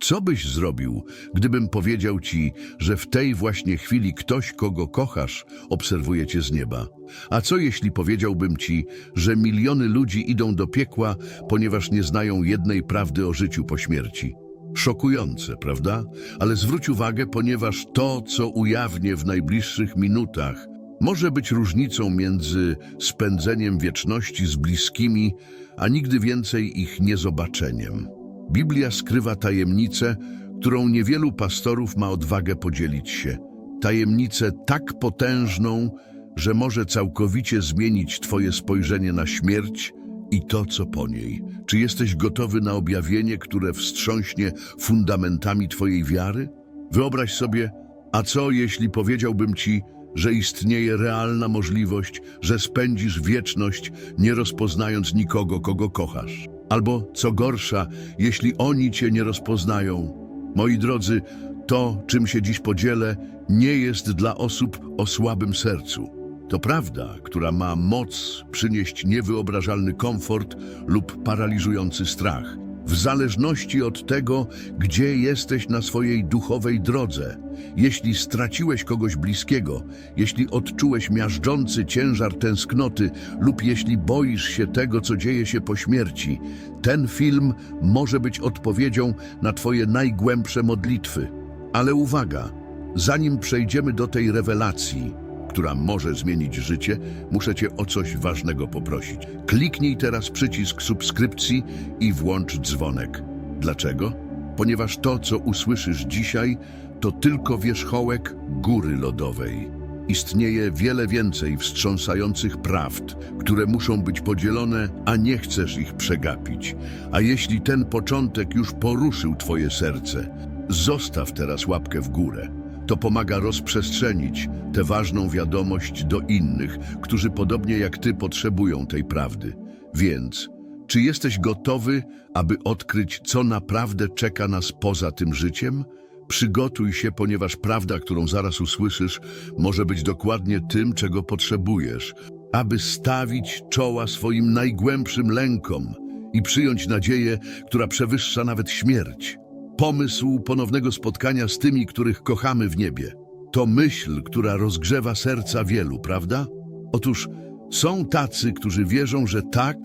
Co byś zrobił, gdybym powiedział ci, że w tej właśnie chwili ktoś, kogo kochasz, obserwuje cię z nieba? A co jeśli powiedziałbym ci, że miliony ludzi idą do piekła, ponieważ nie znają jednej prawdy o życiu po śmierci? Szokujące, prawda? Ale zwróć uwagę, ponieważ to, co ujawnię w najbliższych minutach, może być różnicą między spędzeniem wieczności z bliskimi, a nigdy więcej ich niezobaczeniem. Biblia skrywa tajemnicę, którą niewielu pastorów ma odwagę podzielić się. Tajemnicę tak potężną, że może całkowicie zmienić Twoje spojrzenie na śmierć i to, co po niej. Czy jesteś gotowy na objawienie, które wstrząśnie fundamentami Twojej wiary? Wyobraź sobie, a co jeśli powiedziałbym Ci, że istnieje realna możliwość, że spędzisz wieczność, nie rozpoznając nikogo, kogo kochasz? Albo, co gorsza, jeśli oni Cię nie rozpoznają? Moi drodzy, to, czym się dziś podzielę, nie jest dla osób o słabym sercu. To prawda, która ma moc przynieść niewyobrażalny komfort lub paraliżujący strach. W zależności od tego, gdzie jesteś na swojej duchowej drodze, jeśli straciłeś kogoś bliskiego, jeśli odczułeś miażdżący ciężar tęsknoty lub jeśli boisz się tego, co dzieje się po śmierci, ten film może być odpowiedzią na Twoje najgłębsze modlitwy. Ale uwaga, zanim przejdziemy do tej rewelacji, która może zmienić życie, muszę Cię o coś ważnego poprosić. Kliknij teraz przycisk subskrypcji i włącz dzwonek. Dlaczego? Ponieważ to, co usłyszysz dzisiaj, to tylko wierzchołek góry lodowej. Istnieje wiele więcej wstrząsających prawd, które muszą być podzielone, a nie chcesz ich przegapić. A jeśli ten początek już poruszył Twoje serce, zostaw teraz łapkę w górę. To pomaga rozprzestrzenić tę ważną wiadomość do innych, którzy podobnie jak Ty potrzebują tej prawdy. Więc, czy jesteś gotowy, aby odkryć, co naprawdę czeka nas poza tym życiem? Przygotuj się, ponieważ prawda, którą zaraz usłyszysz, może być dokładnie tym, czego potrzebujesz, aby stawić czoła swoim najgłębszym lękom i przyjąć nadzieję, która przewyższa nawet śmierć. Pomysł ponownego spotkania z tymi, których kochamy w niebie. To myśl, która rozgrzewa serca wielu, prawda? Otóż są tacy, którzy wierzą, że tak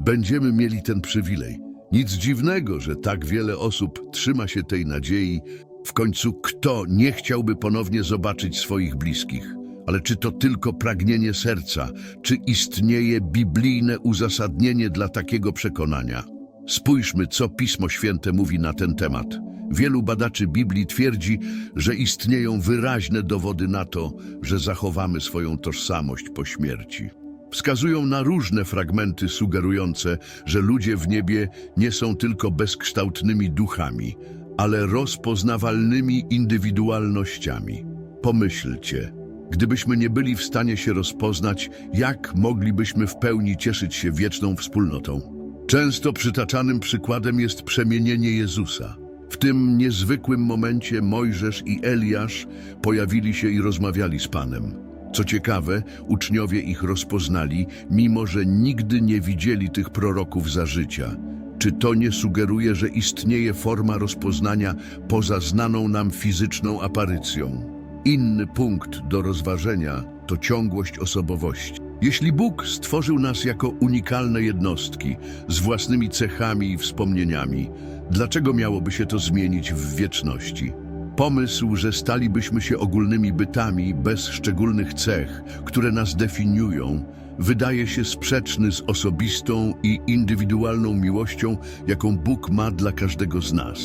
będziemy mieli ten przywilej. Nic dziwnego, że tak wiele osób trzyma się tej nadziei. W końcu kto nie chciałby ponownie zobaczyć swoich bliskich? Ale czy to tylko pragnienie serca? Czy istnieje biblijne uzasadnienie dla takiego przekonania? Spójrzmy, co Pismo Święte mówi na ten temat. Wielu badaczy Biblii twierdzi, że istnieją wyraźne dowody na to, że zachowamy swoją tożsamość po śmierci. Wskazują na różne fragmenty sugerujące, że ludzie w niebie nie są tylko bezkształtnymi duchami, ale rozpoznawalnymi indywidualnościami. Pomyślcie, gdybyśmy nie byli w stanie się rozpoznać, jak moglibyśmy w pełni cieszyć się wieczną wspólnotą? Często przytaczanym przykładem jest przemienienie Jezusa. W tym niezwykłym momencie Mojżesz i Eliasz pojawili się i rozmawiali z Panem. Co ciekawe, uczniowie ich rozpoznali, mimo że nigdy nie widzieli tych proroków za życia. Czy to nie sugeruje, że istnieje forma rozpoznania poza znaną nam fizyczną aparycją? Inny punkt do rozważenia to ciągłość osobowości. Jeśli Bóg stworzył nas jako unikalne jednostki z własnymi cechami i wspomnieniami, dlaczego miałoby się to zmienić w wieczności? Pomysł, że stalibyśmy się ogólnymi bytami bez szczególnych cech, które nas definiują, wydaje się sprzeczny z osobistą i indywidualną miłością, jaką Bóg ma dla każdego z nas.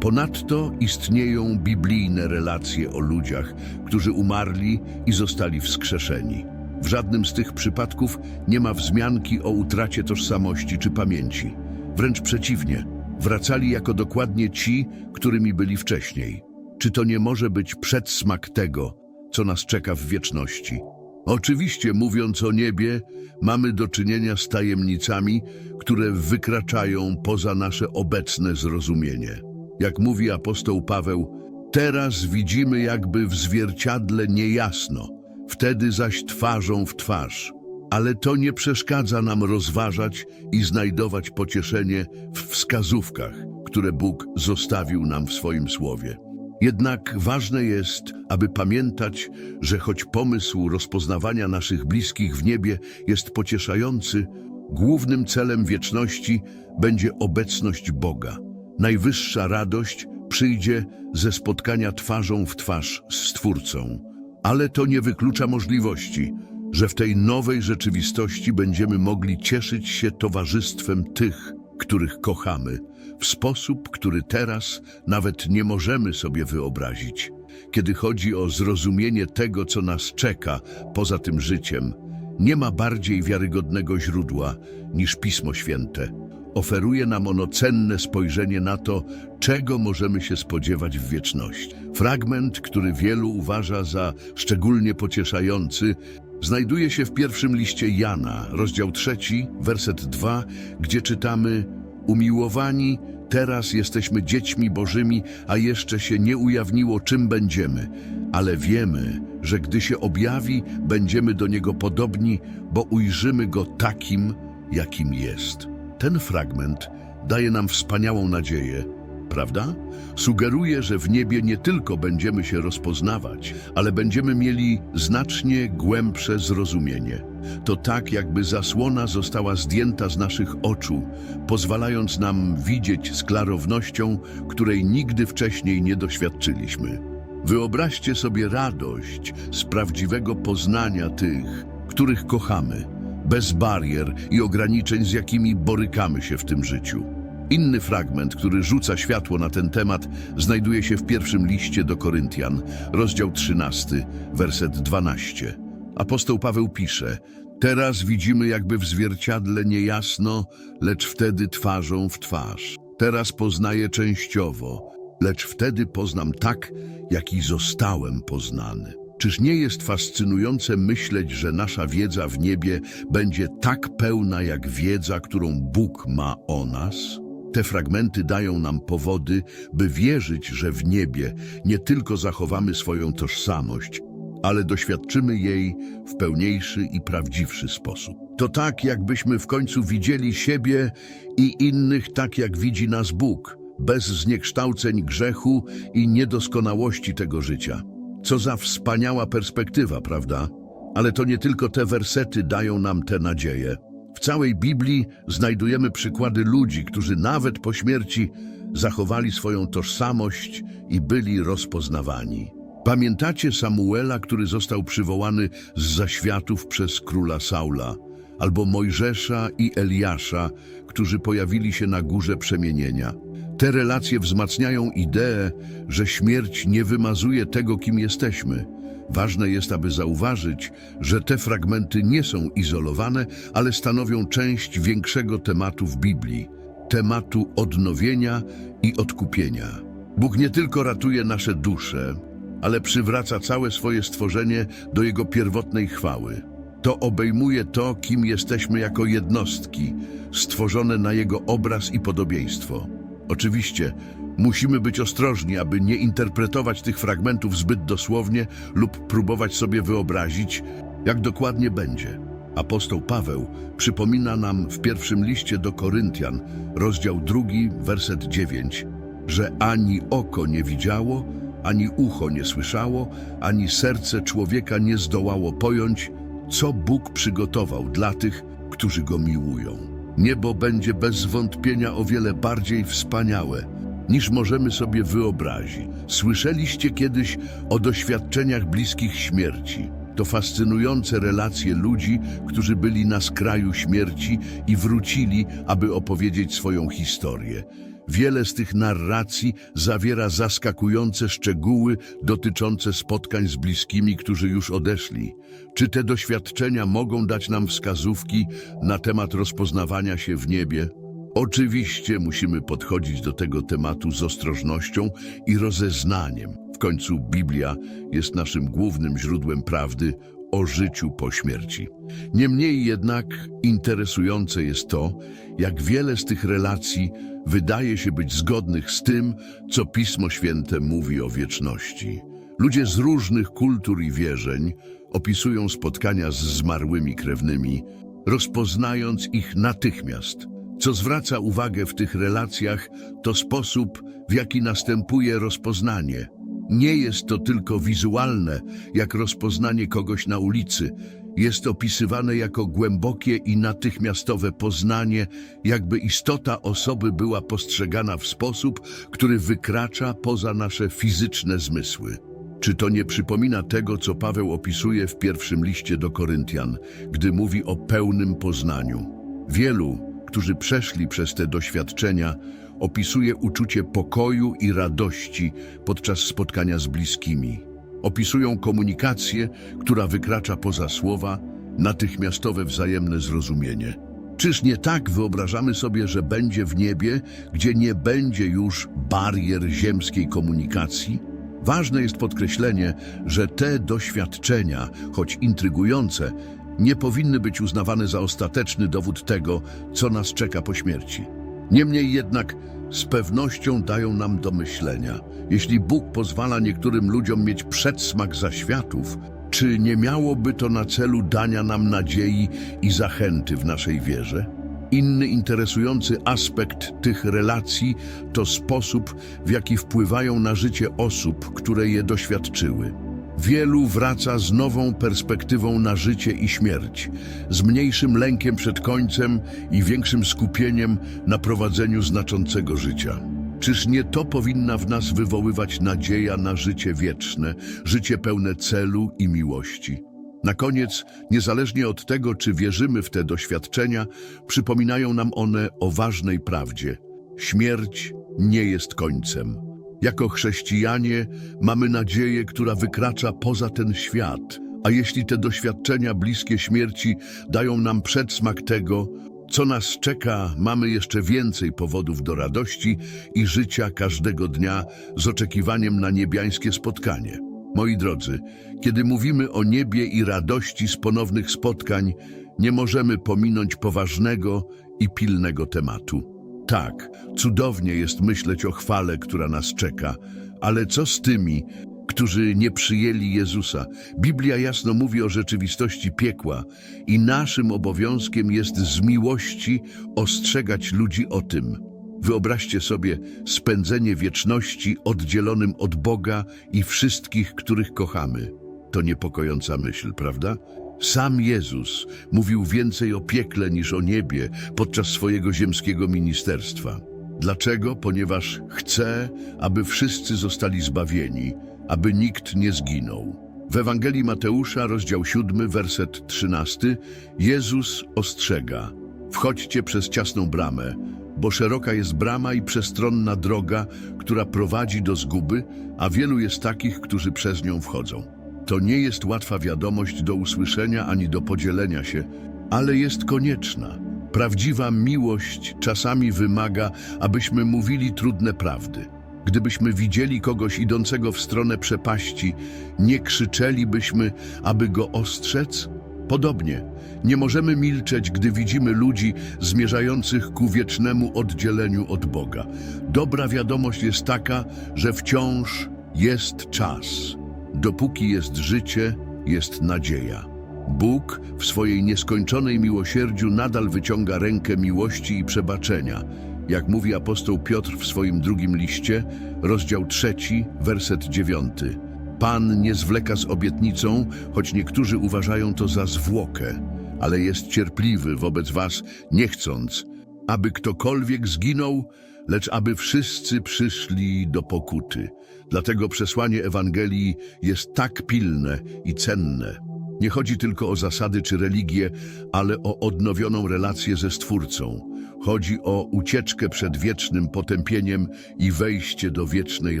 Ponadto istnieją biblijne relacje o ludziach, którzy umarli i zostali wskrzeszeni. W żadnym z tych przypadków nie ma wzmianki o utracie tożsamości czy pamięci. Wręcz przeciwnie, wracali jako dokładnie ci, którymi byli wcześniej. Czy to nie może być przedsmak tego, co nas czeka w wieczności? Oczywiście, mówiąc o niebie, mamy do czynienia z tajemnicami, które wykraczają poza nasze obecne zrozumienie. Jak mówi apostoł Paweł, teraz widzimy jakby w zwierciadle niejasno, wtedy zaś twarzą w twarz. Ale to nie przeszkadza nam rozważać i znajdować pocieszenie w wskazówkach, które Bóg zostawił nam w swoim słowie. Jednak ważne jest, aby pamiętać, że choć pomysł rozpoznawania naszych bliskich w niebie jest pocieszający, głównym celem wieczności będzie obecność Boga. Najwyższa radość przyjdzie ze spotkania twarzą w twarz z Stwórcą. Ale to nie wyklucza możliwości, że w tej nowej rzeczywistości będziemy mogli cieszyć się towarzystwem tych, których kochamy, w sposób, który teraz nawet nie możemy sobie wyobrazić. Kiedy chodzi o zrozumienie tego, co nas czeka poza tym życiem, nie ma bardziej wiarygodnego źródła niż Pismo Święte. Oferuje nam ono cenne spojrzenie na to, czego możemy się spodziewać w wieczności. Fragment, który wielu uważa za szczególnie pocieszający, znajduje się w pierwszym liście Jana, rozdział trzeci, werset 2, gdzie czytamy Umiłowani, teraz jesteśmy dziećmi Bożymi, a jeszcze się nie ujawniło, czym będziemy, ale wiemy, że gdy się objawi, będziemy do Niego podobni, bo ujrzymy Go takim, jakim jest. Ten fragment daje nam wspaniałą nadzieję, prawda? Sugeruje, że w niebie nie tylko będziemy się rozpoznawać, ale będziemy mieli znacznie głębsze zrozumienie. To tak, jakby zasłona została zdjęta z naszych oczu, pozwalając nam widzieć z klarownością, której nigdy wcześniej nie doświadczyliśmy. Wyobraźcie sobie radość z prawdziwego poznania tych, których kochamy, bez barier i ograniczeń, z jakimi borykamy się w tym życiu. Inny fragment, który rzuca światło na ten temat, znajduje się w pierwszym liście do Koryntian, rozdział 13, werset 12. Apostoł Paweł pisze: Teraz widzimy jakby w zwierciadle niejasno, lecz wtedy twarzą w twarz. Teraz poznaję częściowo, lecz wtedy poznam tak, jak i zostałem poznany. Czyż nie jest fascynujące myśleć, że nasza wiedza w niebie będzie tak pełna jak wiedza, którą Bóg ma o nas? Te fragmenty dają nam powody, by wierzyć, że w niebie nie tylko zachowamy swoją tożsamość, ale doświadczymy jej w pełniejszy i prawdziwszy sposób. To tak, jakbyśmy w końcu widzieli siebie i innych tak, jak widzi nas Bóg, bez zniekształceń grzechu i niedoskonałości tego życia. Co za wspaniała perspektywa, prawda? Ale to nie tylko te wersety dają nam tę nadzieję. W całej Biblii znajdujemy przykłady ludzi, którzy nawet po śmierci zachowali swoją tożsamość i byli rozpoznawani. Pamiętacie Samuela, który został przywołany z zaświatów przez króla Saula, albo Mojżesza i Eliasza, którzy pojawili się na górze przemienienia. Te relacje wzmacniają ideę, że śmierć nie wymazuje tego, kim jesteśmy. Ważne jest, aby zauważyć, że te fragmenty nie są izolowane, ale stanowią część większego tematu w Biblii tematu odnowienia i odkupienia. Bóg nie tylko ratuje nasze dusze, ale przywraca całe swoje stworzenie do Jego pierwotnej chwały. To obejmuje to, kim jesteśmy jako jednostki, stworzone na Jego obraz i podobieństwo. Oczywiście musimy być ostrożni, aby nie interpretować tych fragmentów zbyt dosłownie lub próbować sobie wyobrazić, jak dokładnie będzie. Apostoł Paweł przypomina nam w pierwszym liście do Koryntian, rozdział drugi, werset 9, że ani oko nie widziało, ani ucho nie słyszało, ani serce człowieka nie zdołało pojąć, co Bóg przygotował dla tych, którzy Go miłują. Niebo będzie bez wątpienia o wiele bardziej wspaniałe, niż możemy sobie wyobrazić. Słyszeliście kiedyś o doświadczeniach bliskich śmierci. To fascynujące relacje ludzi, którzy byli na skraju śmierci i wrócili, aby opowiedzieć swoją historię. Wiele z tych narracji zawiera zaskakujące szczegóły dotyczące spotkań z bliskimi, którzy już odeszli. Czy te doświadczenia mogą dać nam wskazówki na temat rozpoznawania się w niebie? Oczywiście musimy podchodzić do tego tematu z ostrożnością i rozeznaniem. W końcu Biblia jest naszym głównym źródłem prawdy o życiu po śmierci. Niemniej jednak interesujące jest to, jak wiele z tych relacji wydaje się być zgodnych z tym, co Pismo Święte mówi o wieczności. Ludzie z różnych kultur i wierzeń opisują spotkania z zmarłymi krewnymi, rozpoznając ich natychmiast, Co zwraca uwagę w tych relacjach, to sposób, w jaki następuje rozpoznanie. Nie jest to tylko wizualne, jak rozpoznanie kogoś na ulicy. Jest opisywane jako głębokie i natychmiastowe poznanie, jakby istota osoby była postrzegana w sposób, który wykracza poza nasze fizyczne zmysły. Czy to nie przypomina tego, co Paweł opisuje w pierwszym liście do Koryntian, gdy mówi o pełnym poznaniu? Wielu, którzy przeszli przez te doświadczenia, opisuje uczucie pokoju i radości podczas spotkania z bliskimi. Opisują komunikację, która wykracza poza słowa, natychmiastowe wzajemne zrozumienie. Czyż nie tak wyobrażamy sobie, że będzie w niebie, gdzie nie będzie już barier ziemskiej komunikacji? Ważne jest podkreślenie, że te doświadczenia, choć intrygujące, nie powinny być uznawane za ostateczny dowód tego, co nas czeka po śmierci. Niemniej jednak z pewnością dają nam do myślenia. Jeśli Bóg pozwala niektórym ludziom mieć przedsmak zaświatów, czy nie miałoby to na celu dania nam nadziei i zachęty w naszej wierze? Inny interesujący aspekt tych relacji to sposób, w jaki wpływają na życie osób, które je doświadczyły. Wielu wraca z nową perspektywą na życie i śmierć, z mniejszym lękiem przed końcem i większym skupieniem na prowadzeniu znaczącego życia. Czyż nie to powinna w nas wywoływać nadzieja na życie wieczne, życie pełne celu i miłości? Na koniec, niezależnie od tego, czy wierzymy w te doświadczenia, przypominają nam one o ważnej prawdzie. Śmierć nie jest końcem. Jako chrześcijanie mamy nadzieję, która wykracza poza ten świat, a jeśli te doświadczenia bliskie śmierci dają nam przedsmak tego, co nas czeka, mamy jeszcze więcej powodów do radości i życia każdego dnia z oczekiwaniem na niebiańskie spotkanie. Moi drodzy, kiedy mówimy o niebie i radości z ponownych spotkań, nie możemy pominąć poważnego i pilnego tematu. Tak, cudownie jest myśleć o chwale, która nas czeka, ale co z tymi, którzy nie przyjęli Jezusa? Biblia jasno mówi o rzeczywistości piekła i naszym obowiązkiem jest z miłości ostrzegać ludzi o tym. Wyobraźcie sobie spędzenie wieczności oddzielonym od Boga i wszystkich, których kochamy. To niepokojąca myśl, prawda? Sam Jezus mówił więcej o piekle niż o niebie podczas swojego ziemskiego ministerstwa. Dlaczego? Ponieważ chce, aby wszyscy zostali zbawieni, aby nikt nie zginął. W Ewangelii Mateusza, rozdział 7, werset 13, Jezus ostrzega: Wchodźcie przez ciasną bramę, bo szeroka jest brama i przestronna droga, która prowadzi do zguby, a wielu jest takich, którzy przez nią wchodzą. To nie jest łatwa wiadomość do usłyszenia ani do podzielenia się, ale jest konieczna. Prawdziwa miłość czasami wymaga, abyśmy mówili trudne prawdy. Gdybyśmy widzieli kogoś idącego w stronę przepaści, nie krzyczelibyśmy, aby go ostrzec? Podobnie, nie możemy milczeć, gdy widzimy ludzi zmierzających ku wiecznemu oddzieleniu od Boga. Dobra wiadomość jest taka, że wciąż jest czas. Dopóki jest życie, jest nadzieja. Bóg w swojej nieskończonej miłosierdziu nadal wyciąga rękę miłości i przebaczenia. Jak mówi apostoł Piotr w swoim drugim liście, rozdział trzeci, werset dziewiąty. Pan nie zwleka z obietnicą, choć niektórzy uważają to za zwłokę, ale jest cierpliwy wobec was, nie chcąc, aby ktokolwiek zginął, lecz aby wszyscy przyszli do pokuty. Dlatego przesłanie Ewangelii jest tak pilne i cenne. Nie chodzi tylko o zasady czy religię, ale o odnowioną relację ze Stwórcą. Chodzi o ucieczkę przed wiecznym potępieniem i wejście do wiecznej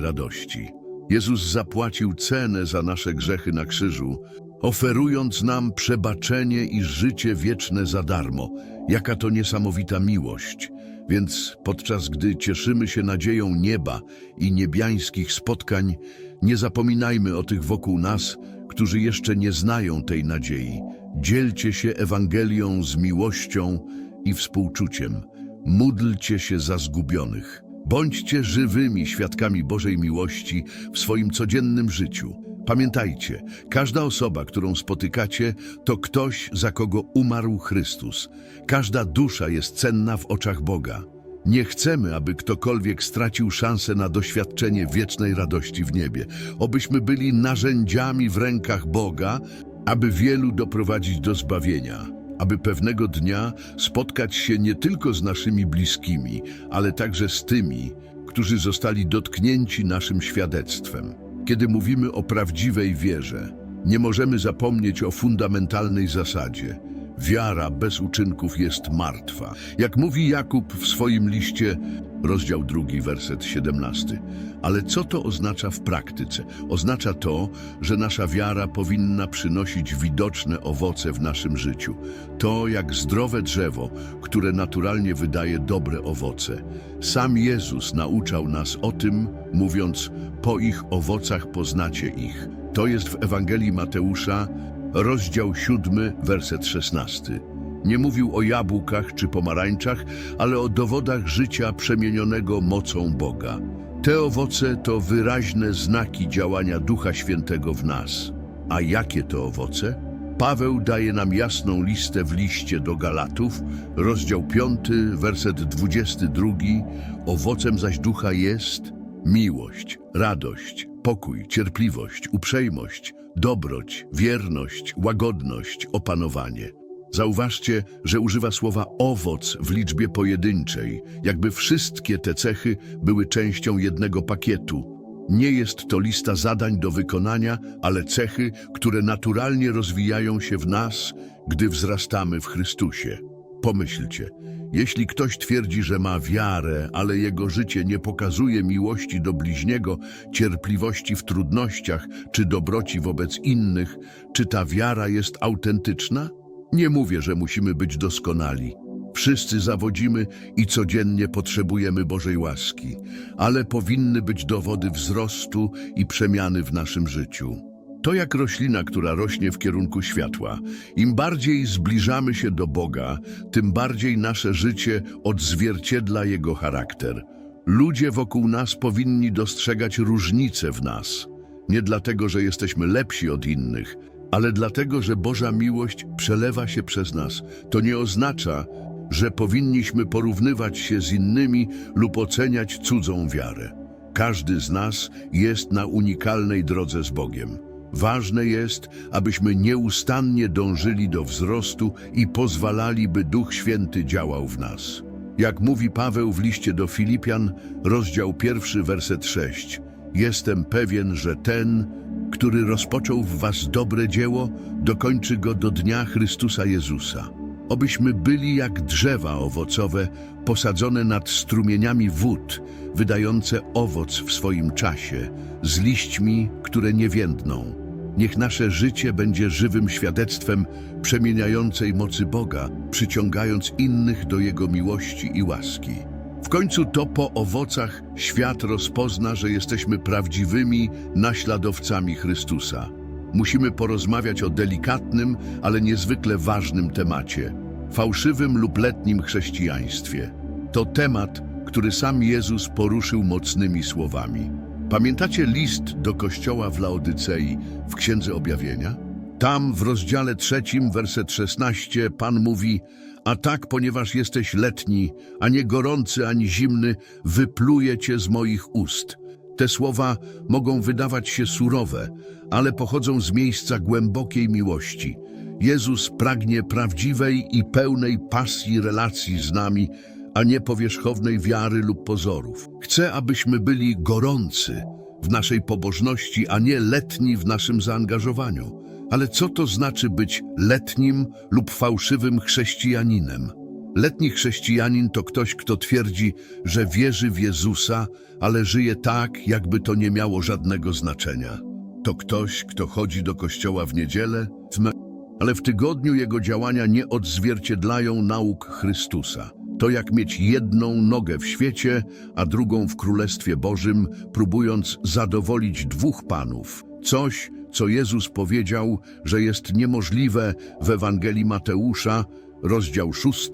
radości. Jezus zapłacił cenę za nasze grzechy na krzyżu, oferując nam przebaczenie i życie wieczne za darmo. Jaka to niesamowita miłość! Więc podczas gdy cieszymy się nadzieją nieba i niebiańskich spotkań, nie zapominajmy o tych wokół nas, którzy jeszcze nie znają tej nadziei. Dzielcie się Ewangelią z miłością i współczuciem. Módlcie się za zgubionych. Bądźcie żywymi świadkami Bożej miłości w swoim codziennym życiu. Pamiętajcie, każda osoba, którą spotykacie, to ktoś, za kogo umarł Chrystus. Każda dusza jest cenna w oczach Boga. Nie chcemy, aby ktokolwiek stracił szansę na doświadczenie wiecznej radości w niebie. Obyśmy byli narzędziami w rękach Boga, aby wielu doprowadzić do zbawienia, aby pewnego dnia spotkać się nie tylko z naszymi bliskimi, ale także z tymi, którzy zostali dotknięci naszym świadectwem. Kiedy mówimy o prawdziwej wierze, nie możemy zapomnieć o fundamentalnej zasadzie. Wiara bez uczynków jest martwa. Jak mówi Jakub w swoim liście, rozdział drugi, werset 17. Ale co to oznacza w praktyce? Oznacza to, że nasza wiara powinna przynosić widoczne owoce w naszym życiu. To jak zdrowe drzewo, które naturalnie wydaje dobre owoce. Sam Jezus nauczał nas o tym, mówiąc, po ich owocach poznacie ich. To jest w Ewangelii Mateusza, rozdział 7, werset 16. Nie mówił o jabłkach czy pomarańczach, ale o dowodach życia przemienionego mocą Boga. Te owoce to wyraźne znaki działania Ducha Świętego w nas. A jakie to owoce? Paweł daje nam jasną listę w liście do Galatów, rozdział 5, werset 22. Owocem zaś ducha jest miłość, radość, pokój, cierpliwość, uprzejmość, dobroć, wierność, łagodność, opanowanie. Zauważcie, że używa słowa owoc w liczbie pojedynczej, jakby wszystkie te cechy były częścią jednego pakietu. Nie jest to lista zadań do wykonania, ale cechy, które naturalnie rozwijają się w nas, gdy wzrastamy w Chrystusie. Pomyślcie, jeśli ktoś twierdzi, że ma wiarę, ale jego życie nie pokazuje miłości do bliźniego, cierpliwości w trudnościach czy dobroci wobec innych, czy ta wiara jest autentyczna? Nie mówię, że musimy być doskonali. Wszyscy zawodzimy i codziennie potrzebujemy Bożej łaski, ale powinny być dowody wzrostu i przemiany w naszym życiu. To jak roślina, która rośnie w kierunku światła. Im bardziej zbliżamy się do Boga, tym bardziej nasze życie odzwierciedla Jego charakter. Ludzie wokół nas powinni dostrzegać różnice w nas. Nie dlatego, że jesteśmy lepsi od innych, ale dlatego, że Boża miłość przelewa się przez nas. To nie oznacza, że powinniśmy porównywać się z innymi lub oceniać cudzą wiarę. Każdy z nas jest na unikalnej drodze z Bogiem. Ważne jest, abyśmy nieustannie dążyli do wzrostu i pozwalali, by Duch Święty działał w nas. Jak mówi Paweł w liście do Filipian, rozdział pierwszy, werset 6. Jestem pewien, że ten, który rozpoczął w was dobre dzieło, dokończy go do dnia Chrystusa Jezusa. Obyśmy byli jak drzewa owocowe posadzone nad strumieniami wód, wydające owoc w swoim czasie, z liśćmi, które nie więdną. Niech nasze życie będzie żywym świadectwem przemieniającej mocy Boga, przyciągając innych do Jego miłości i łaski. W końcu to po owocach świat rozpozna, że jesteśmy prawdziwymi naśladowcami Chrystusa. Musimy porozmawiać o delikatnym, ale niezwykle ważnym temacie fałszywym lub letnim chrześcijaństwie. To temat, który sam Jezus poruszył mocnymi słowami. Pamiętacie list do kościoła w Laodycei w Księdze Objawienia? Tam w rozdziale trzecim, werset 16, Pan mówi A tak, ponieważ jesteś letni, a nie gorący ani zimny, wypluję cię z moich ust. Te słowa mogą wydawać się surowe, ale pochodzą z miejsca głębokiej miłości. Jezus pragnie prawdziwej i pełnej pasji relacji z nami, a nie powierzchownej wiary lub pozorów. Chce, abyśmy byli gorący w naszej pobożności, a nie letni w naszym zaangażowaniu. Ale co to znaczy być letnim lub fałszywym chrześcijaninem? Letni chrześcijanin to ktoś, kto twierdzi, że wierzy w Jezusa, ale żyje tak, jakby to nie miało żadnego znaczenia. To ktoś, kto chodzi do kościoła w niedzielę, ale w tygodniu jego działania nie odzwierciedlają nauk Chrystusa. To jak mieć jedną nogę w świecie, a drugą w Królestwie Bożym, próbując zadowolić dwóch panów. Coś, co Jezus powiedział, że jest niemożliwe w Ewangelii Mateusza, rozdział 6,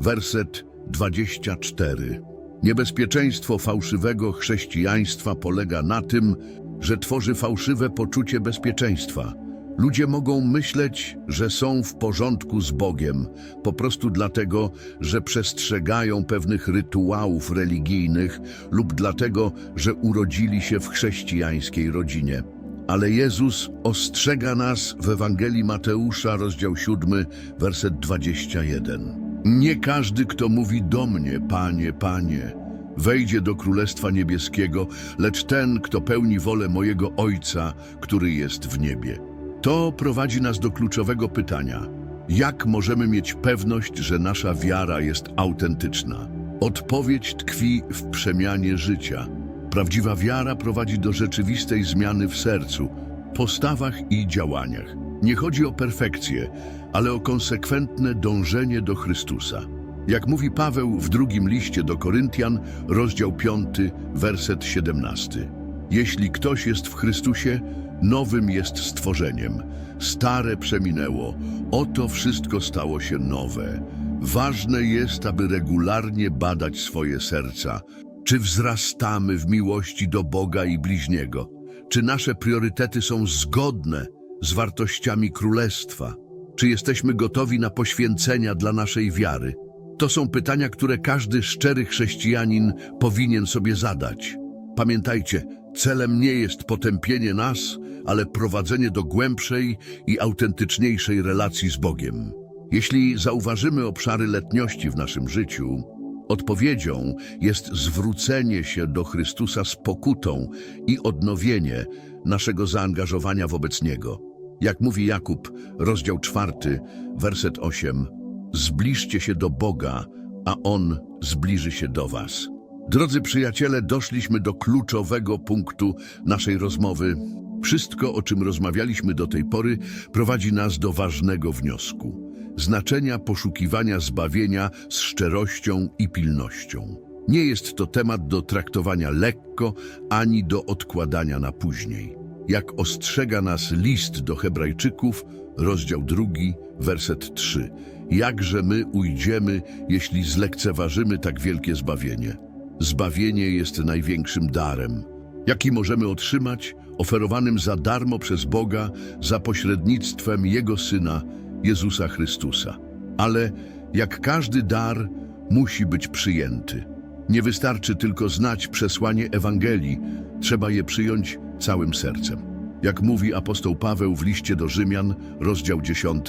werset 24. Niebezpieczeństwo fałszywego chrześcijaństwa polega na tym, że tworzy fałszywe poczucie bezpieczeństwa. Ludzie mogą myśleć, że są w porządku z Bogiem, po prostu dlatego, że przestrzegają pewnych rytuałów religijnych lub dlatego, że urodzili się w chrześcijańskiej rodzinie. Ale Jezus ostrzega nas w Ewangelii Mateusza, rozdział 7, werset 21. Nie każdy, kto mówi do mnie, Panie, Panie, wejdzie do Królestwa Niebieskiego, lecz ten, kto pełni wolę mojego Ojca, który jest w niebie. To prowadzi nas do kluczowego pytania. Jak możemy mieć pewność, że nasza wiara jest autentyczna? Odpowiedź tkwi w przemianie życia. Prawdziwa wiara prowadzi do rzeczywistej zmiany w sercu, postawach i działaniach. Nie chodzi o perfekcję, ale o konsekwentne dążenie do Chrystusa. Jak mówi Paweł w drugim liście do Koryntian, rozdział 5, werset 17. Jeśli ktoś jest w Chrystusie, nowym jest stworzeniem. Stare przeminęło, oto wszystko stało się nowe. Ważne jest, aby regularnie badać swoje serca. Czy wzrastamy w miłości do Boga i bliźniego? Czy nasze priorytety są zgodne z wartościami Królestwa? Czy jesteśmy gotowi na poświęcenia dla naszej wiary? To są pytania, które każdy szczery chrześcijanin powinien sobie zadać. Pamiętajcie, celem nie jest potępienie nas, ale prowadzenie do głębszej i autentyczniejszej relacji z Bogiem. Jeśli zauważymy obszary letniości w naszym życiu, odpowiedzią jest zwrócenie się do Chrystusa z pokutą i odnowienie naszego zaangażowania wobec Niego. Jak mówi Jakub, rozdział czwarty, werset 8. Zbliżcie się do Boga, a On zbliży się do was. Drodzy przyjaciele, doszliśmy do kluczowego punktu naszej rozmowy. Wszystko, o czym rozmawialiśmy do tej pory, prowadzi nas do ważnego wniosku. Znaczenia poszukiwania zbawienia z szczerością i pilnością. Nie jest to temat do traktowania lekko, ani do odkładania na później. Jak ostrzega nas list do Hebrajczyków, rozdział drugi, werset 3. Jakże my ujdziemy, jeśli zlekceważymy tak wielkie zbawienie? Zbawienie jest największym darem, jaki możemy otrzymać, oferowanym za darmo przez Boga za pośrednictwem Jego Syna, Jezusa Chrystusa. Ale jak każdy dar, musi być przyjęty. Nie wystarczy tylko znać przesłanie Ewangelii, trzeba je przyjąć całym sercem. Jak mówi apostoł Paweł w liście do Rzymian, rozdział 10,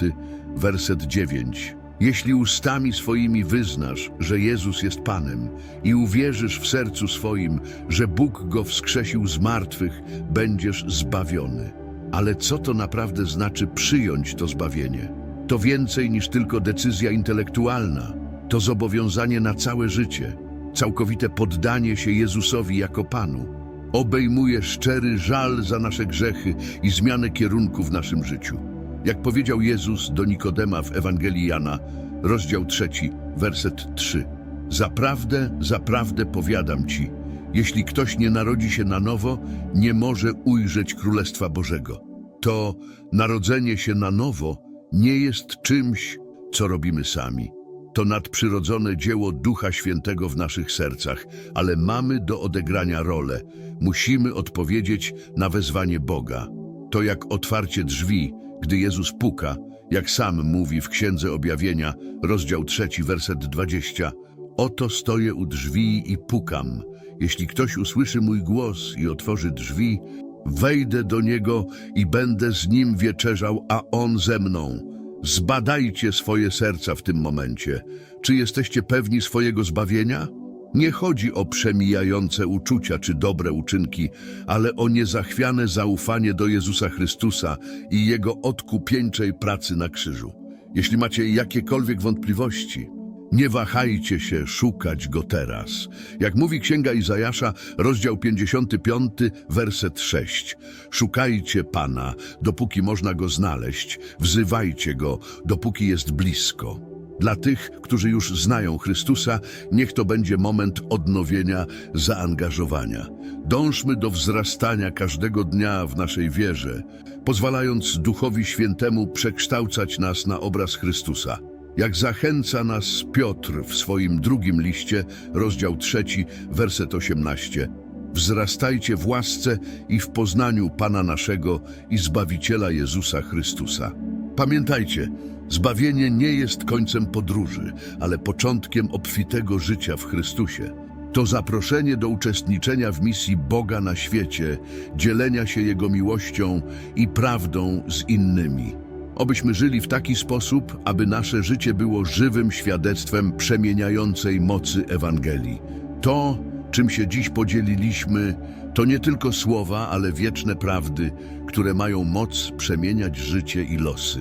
werset 9. Jeśli ustami swoimi wyznasz, że Jezus jest Panem i uwierzysz w sercu swoim, że Bóg go wskrzesił z martwych, będziesz zbawiony. Ale co to naprawdę znaczy przyjąć to zbawienie? To więcej niż tylko decyzja intelektualna. To zobowiązanie na całe życie, całkowite poddanie się Jezusowi jako Panu. Obejmuje szczery żal za nasze grzechy i zmianę kierunku w naszym życiu. Jak powiedział Jezus do Nikodema w Ewangelii Jana, rozdział trzeci, werset 3. Zaprawdę, zaprawdę powiadam ci, jeśli ktoś nie narodzi się na nowo, nie może ujrzeć Królestwa Bożego. To narodzenie się na nowo nie jest czymś, co robimy sami. To nadprzyrodzone dzieło Ducha Świętego w naszych sercach, ale mamy do odegrania rolę. Musimy odpowiedzieć na wezwanie Boga. To jak otwarcie drzwi, gdy Jezus puka, jak sam mówi w Księdze Objawienia, rozdział trzeci, werset 20. Oto stoję u drzwi i pukam. Jeśli ktoś usłyszy mój głos i otworzy drzwi, wejdę do niego i będę z nim wieczerzał, a on ze mną. Zbadajcie swoje serca w tym momencie. Czy jesteście pewni swojego zbawienia? Nie chodzi o przemijające uczucia czy dobre uczynki, ale o niezachwiane zaufanie do Jezusa Chrystusa i Jego odkupieńczej pracy na krzyżu. Jeśli macie jakiekolwiek wątpliwości, nie wahajcie się szukać Go teraz. Jak mówi Księga Izajasza, rozdział 55, werset 6. Szukajcie Pana, dopóki można Go znaleźć, wzywajcie Go, dopóki jest blisko. Dla tych, którzy już znają Chrystusa, niech to będzie moment odnowienia zaangażowania. Dążmy do wzrastania każdego dnia w naszej wierze, pozwalając Duchowi Świętemu przekształcać nas na obraz Chrystusa. Jak zachęca nas Piotr w swoim drugim liście, rozdział trzeci, werset 18. Wzrastajcie w łasce i w poznaniu Pana naszego i Zbawiciela Jezusa Chrystusa. Pamiętajcie, zbawienie nie jest końcem podróży, ale początkiem obfitego życia w Chrystusie. To zaproszenie do uczestniczenia w misji Boga na świecie, dzielenia się Jego miłością i prawdą z innymi. Obyśmy żyli w taki sposób, aby nasze życie było żywym świadectwem przemieniającej mocy Ewangelii. To, czym się dziś podzieliliśmy, to nie tylko słowa, ale wieczne prawdy, które mają moc przemieniać życie i losy.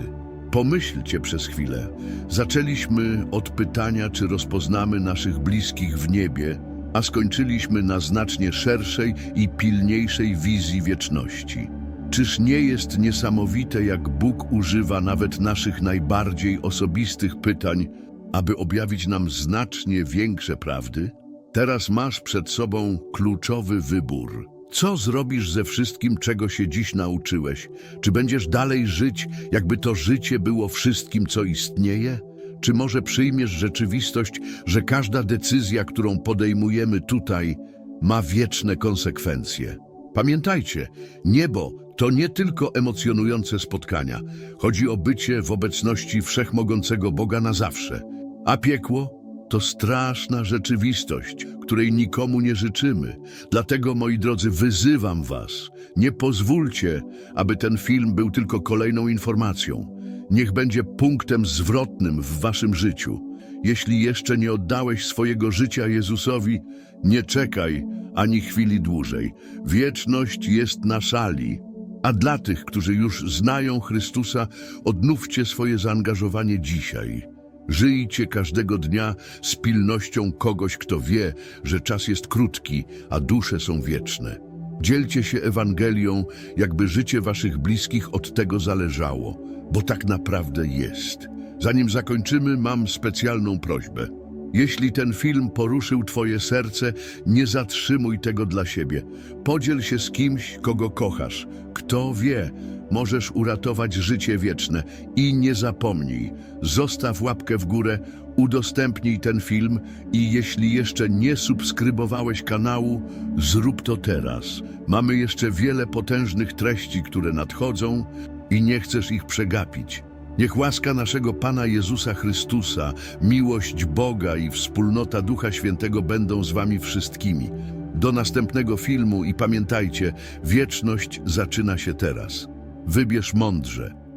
Pomyślcie przez chwilę. Zaczęliśmy od pytania, czy rozpoznamy naszych bliskich w niebie, a skończyliśmy na znacznie szerszej i pilniejszej wizji wieczności. Czyż nie jest niesamowite, jak Bóg używa nawet naszych najbardziej osobistych pytań, aby objawić nam znacznie większe prawdy? Teraz masz przed sobą kluczowy wybór. Co zrobisz ze wszystkim, czego się dziś nauczyłeś? Czy będziesz dalej żyć, jakby to życie było wszystkim, co istnieje? Czy może przyjmiesz rzeczywistość, że każda decyzja, którą podejmujemy tutaj, ma wieczne konsekwencje? Pamiętajcie, niebo to nie tylko emocjonujące spotkania. Chodzi o bycie w obecności wszechmogącego Boga na zawsze. A piekło to straszna rzeczywistość, której nikomu nie życzymy. Dlatego, moi drodzy, wyzywam was. Nie pozwólcie, aby ten film był tylko kolejną informacją. Niech będzie punktem zwrotnym w waszym życiu. Jeśli jeszcze nie oddałeś swojego życia Jezusowi, nie czekaj ani chwili dłużej. Wieczność jest na szali. A dla tych, którzy już znają Chrystusa, odnówcie swoje zaangażowanie dzisiaj. Żyjcie każdego dnia z pilnością kogoś, kto wie, że czas jest krótki, a dusze są wieczne. Dzielcie się Ewangelią, jakby życie waszych bliskich od tego zależało, bo tak naprawdę jest. Zanim zakończymy, mam specjalną prośbę. Jeśli ten film poruszył Twoje serce, nie zatrzymuj tego dla siebie. Podziel się z kimś, kogo kochasz. Kto wie, możesz uratować życie wieczne. I nie zapomnij, zostaw łapkę w górę, udostępnij ten film i jeśli jeszcze nie subskrybowałeś kanału, zrób to teraz. Mamy jeszcze wiele potężnych treści, które nadchodzą i nie chcesz ich przegapić. Niech łaska naszego Pana Jezusa Chrystusa, miłość Boga i wspólnota Ducha Świętego będą z wami wszystkimi. Do następnego filmu i pamiętajcie, wieczność zaczyna się teraz. Wybierz mądrze.